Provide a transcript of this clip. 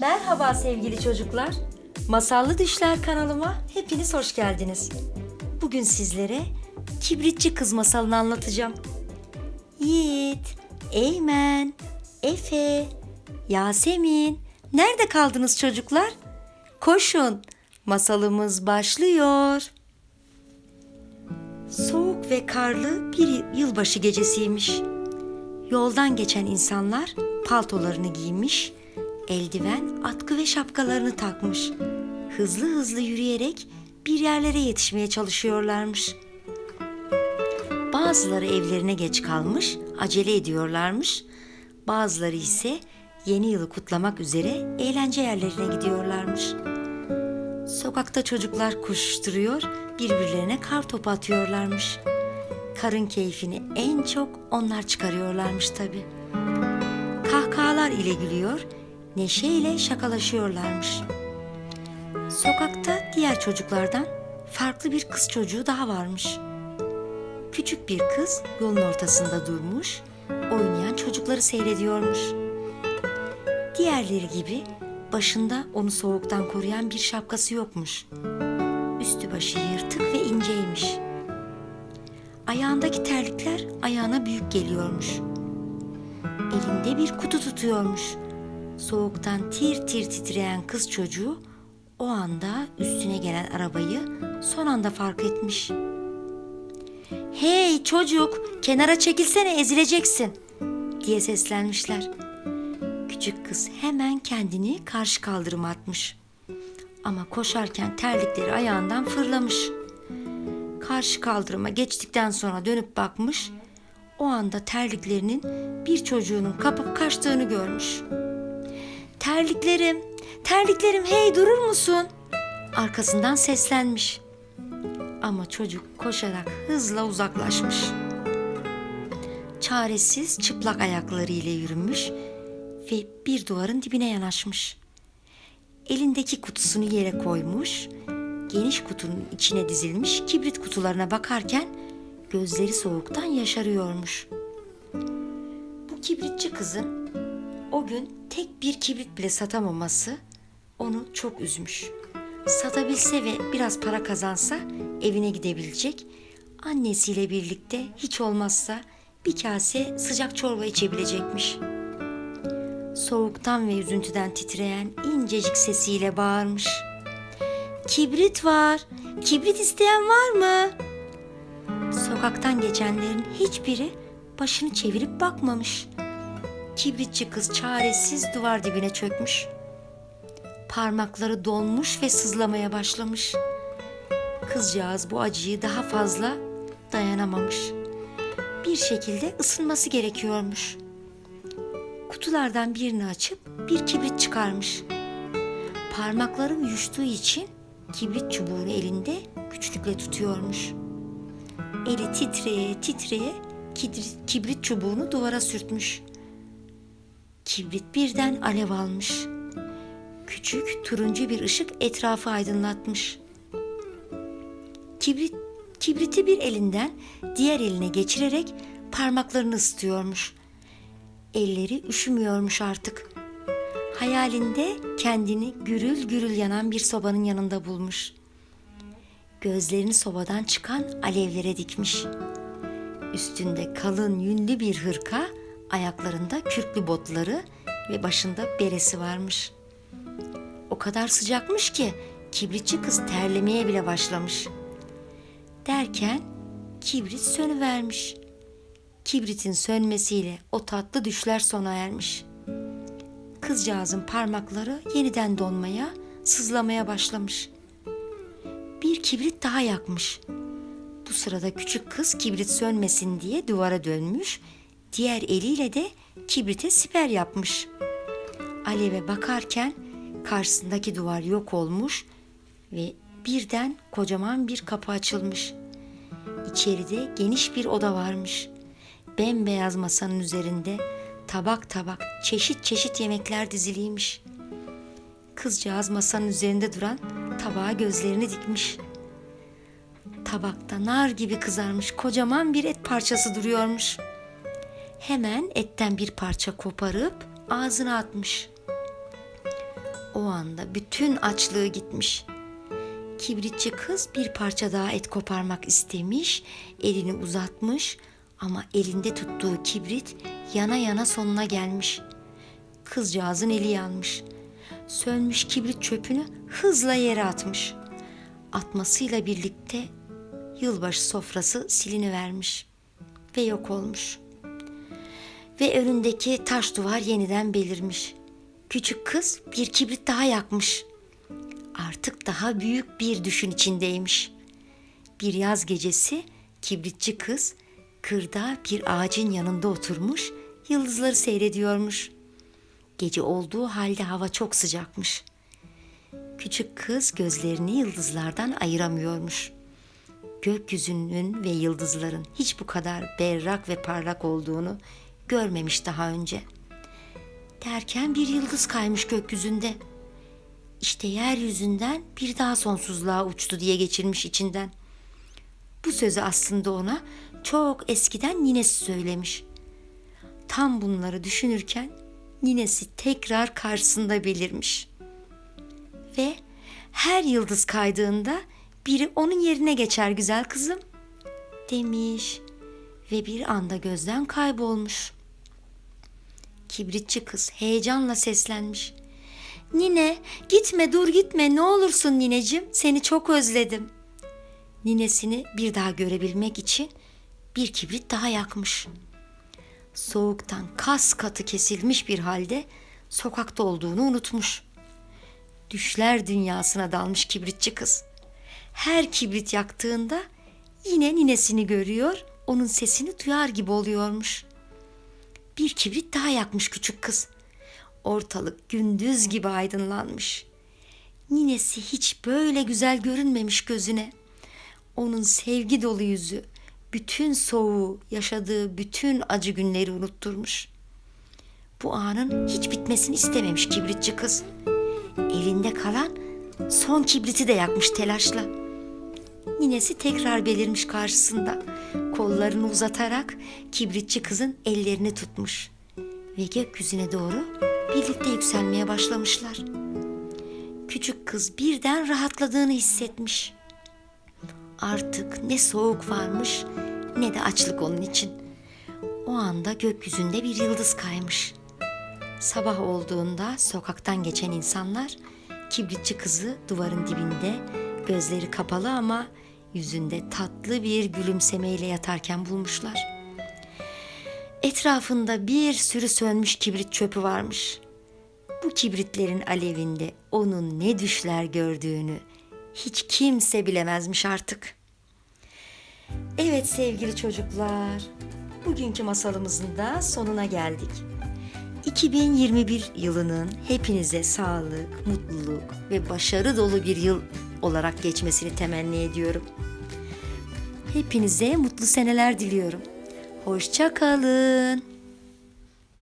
Merhaba sevgili çocuklar. Masallı Düşler kanalıma hepiniz hoş geldiniz. Bugün sizlere Kibritçi Kız masalını anlatacağım. Yiğit, Eymen, Efe, Yasemin, nerede kaldınız çocuklar? Koşun, masalımız başlıyor. Soğuk ve karlı bir yılbaşı gecesiymiş. Yoldan geçen insanlar paltolarını giymiş, eldiven, atkı ve şapkalarını takmış. Hızlı hızlı yürüyerek bir yerlere yetişmeye çalışıyorlarmış. Bazıları evlerine geç kalmış, acele ediyorlarmış. Bazıları ise yeni yılı kutlamak üzere eğlence yerlerine gidiyorlarmış. Sokakta çocuklar koşuşturuyor, birbirlerine kar topu atıyorlarmış. Karın keyfini en çok onlar çıkarıyorlarmış tabii. Kahkahalar ile gülüyor, neşeyle şakalaşıyorlarmış. Sokakta diğer çocuklardan farklı bir kız çocuğu daha varmış. Küçük bir kız yolun ortasında durmuş, oynayan çocukları seyrediyormuş. Diğerleri gibi başında onu soğuktan koruyan bir şapkası yokmuş. Üstü başı yırtık ve inceymiş. Ayağındaki terlikler ayağına büyük geliyormuş. Elinde bir kutu tutuyormuş. Soğuktan tir tir titreyen kız çocuğu o anda üstüne gelen arabayı son anda fark etmiş. Hey çocuk, kenara çekilsene ezileceksin diye seslenmişler. Küçük kız hemen kendini karşı kaldırıma atmış. Ama koşarken terlikleri ayağından fırlamış. Karşı kaldırıma geçtikten sonra dönüp bakmış. O anda terliklerinin bir çocuğunun kapıp kaçtığını görmüş. Terliklerim, terliklerim hey durur musun? Arkasından seslenmiş. Ama çocuk koşarak hızla uzaklaşmış. Çaresiz çıplak ayaklarıyla yürümüş ve bir duvarın dibine yanaşmış. Elindeki kutusunu yere koymuş, geniş kutunun içine dizilmiş kibrit kutularına bakarken gözleri soğuktan yaşarıyormuş. Bu kibritçi kızın o gün tek bir kibrit bile satamaması onu çok üzmüş. Satabilse ve biraz para kazansa evine gidebilecek, annesiyle birlikte hiç olmazsa bir kase sıcak çorba içebilecekmiş. Soğuktan ve üzüntüden titreyen incecik sesiyle bağırmış. Kibrit var, kibrit isteyen var mı? Sokaktan geçenlerin hiçbiri başını çevirip bakmamış. Kibritçi kız çaresiz duvar dibine çökmüş. Parmakları donmuş ve sızlamaya başlamış. Kızcağız bu acıyı daha fazla dayanamamış. Bir şekilde ısınması gerekiyormuş. Kutulardan birini açıp bir kibrit çıkarmış. Parmakları uyuştuğu için kibrit çubuğunu elinde güçlükle tutuyormuş. Eli titreye titreye kibrit, çubuğunu duvara sürtmüş. Kibrit birden alev almış. Küçük turuncu bir ışık etrafı aydınlatmış. Kibrit, kibriti bir elinden diğer eline geçirerek parmaklarını ısıtıyormuş. Elleri üşümüyormuş artık. Hayalinde kendini gürül gürül yanan bir sobanın yanında bulmuş. Gözlerini sobadan çıkan alevlere dikmiş. Üstünde kalın yünlü bir hırka, ayaklarında kürklü botları ve başında beresi varmış. O kadar sıcakmış ki kibritçi kız terlemeye bile başlamış. Derken kibrit sönüvermiş. Kibritin sönmesiyle o tatlı düşler sona ermiş. Kızcağızın parmakları yeniden donmaya, sızlamaya başlamış. Bir kibrit daha yakmış. Bu sırada küçük kız kibrit sönmesin diye duvara dönmüş, diğer eliyle de kibrite siper yapmış. Aleve bakarken karşısındaki duvar yok olmuş ve birden kocaman bir kapı açılmış. İçeride geniş bir oda varmış. Bembeyaz masanın üzerinde tabak tabak çeşit çeşit yemekler diziliymiş. Kızcağız masanın üzerinde duran tabağa gözlerini dikmiş. Tabakta nar gibi kızarmış kocaman bir et parçası duruyormuş. Hemen etten bir parça koparıp ağzına atmış. O anda bütün açlığı gitmiş. Kibritçi kız bir parça daha et koparmak istemiş, elini uzatmış ama elinde tuttuğu kibrit yana yana sonuna gelmiş. Kızcağızın eli yanmış. Sönmüş kibrit çöpünü hızla yere atmış. Atmasıyla birlikte yılbaşı sofrası silinivermiş ve yok olmuş. Ve önündeki taş duvar yeniden belirmiş. Küçük kız bir kibrit daha yakmış. Artık daha büyük bir düşün içindeymiş. Bir yaz gecesi kibritçi kız kırda bir ağacın yanında oturmuş, yıldızları seyrediyormuş. Gece olduğu halde hava çok sıcakmış. Küçük kız gözlerini yıldızlardan ayıramıyormuş. Gökyüzünün ve yıldızların hiç bu kadar berrak ve parlak olduğunu görmemiş daha önce. Derken bir yıldız kaymış gökyüzünde. İşte yeryüzünden bir daha sonsuzluğa uçtu diye geçirmiş içinden. Bu sözü aslında ona çok eskiden ninesi söylemiş. Tam bunları düşünürken ninesi tekrar karşısında belirmiş. Ve her yıldız kaydığında biri onun yerine geçer güzel kızım demiş ve bir anda gözden kaybolmuş. Kibritçi kız heyecanla seslenmiş. Nine gitme dur gitme ne olursun nineciğim seni çok özledim. Ninesini bir daha görebilmek için bir kibrit daha yakmış. Soğuktan kas katı kesilmiş bir halde sokakta olduğunu unutmuş. Düşler dünyasına dalmış kibritçi kız. Her kibrit yaktığında yine ninesini görüyor, onun sesini duyar gibi oluyormuş. Bir kibrit daha yakmış küçük kız. Ortalık gündüz gibi aydınlanmış. Ninesi hiç böyle güzel görünmemiş gözüne. Onun sevgi dolu yüzü, bütün soğuğu, yaşadığı bütün acı günleri unutturmuş. Bu anın hiç bitmesini istememiş kibritçi kız. Elinde kalan son kibriti de yakmış telaşla. Ninesi tekrar belirmiş karşısında. Kollarını uzatarak kibritçi kızın ellerini tutmuş. Ve gökyüzüne doğru birlikte yükselmeye başlamışlar. Küçük kız birden rahatladığını hissetmiş. Artık ne soğuk varmış ne de açlık onun için. O anda gökyüzünde bir yıldız kaymış. Sabah olduğunda sokaktan geçen insanlar kibritçi kızı duvarın dibinde gözleri kapalı ama yüzünde tatlı bir gülümsemeyle yatarken bulmuşlar. Etrafında bir sürü sönmüş kibrit çöpü varmış. Bu kibritlerin alevinde onun ne düşler gördüğünü hiç kimse bilemezmiş artık. Evet sevgili çocuklar, bugünkü masalımızın da sonuna geldik. 2021 yılının hepinize sağlık, mutluluk ve başarı dolu bir yıl olarak geçmesini temenni ediyorum. Hepinize mutlu seneler diliyorum. Hoşça kalın.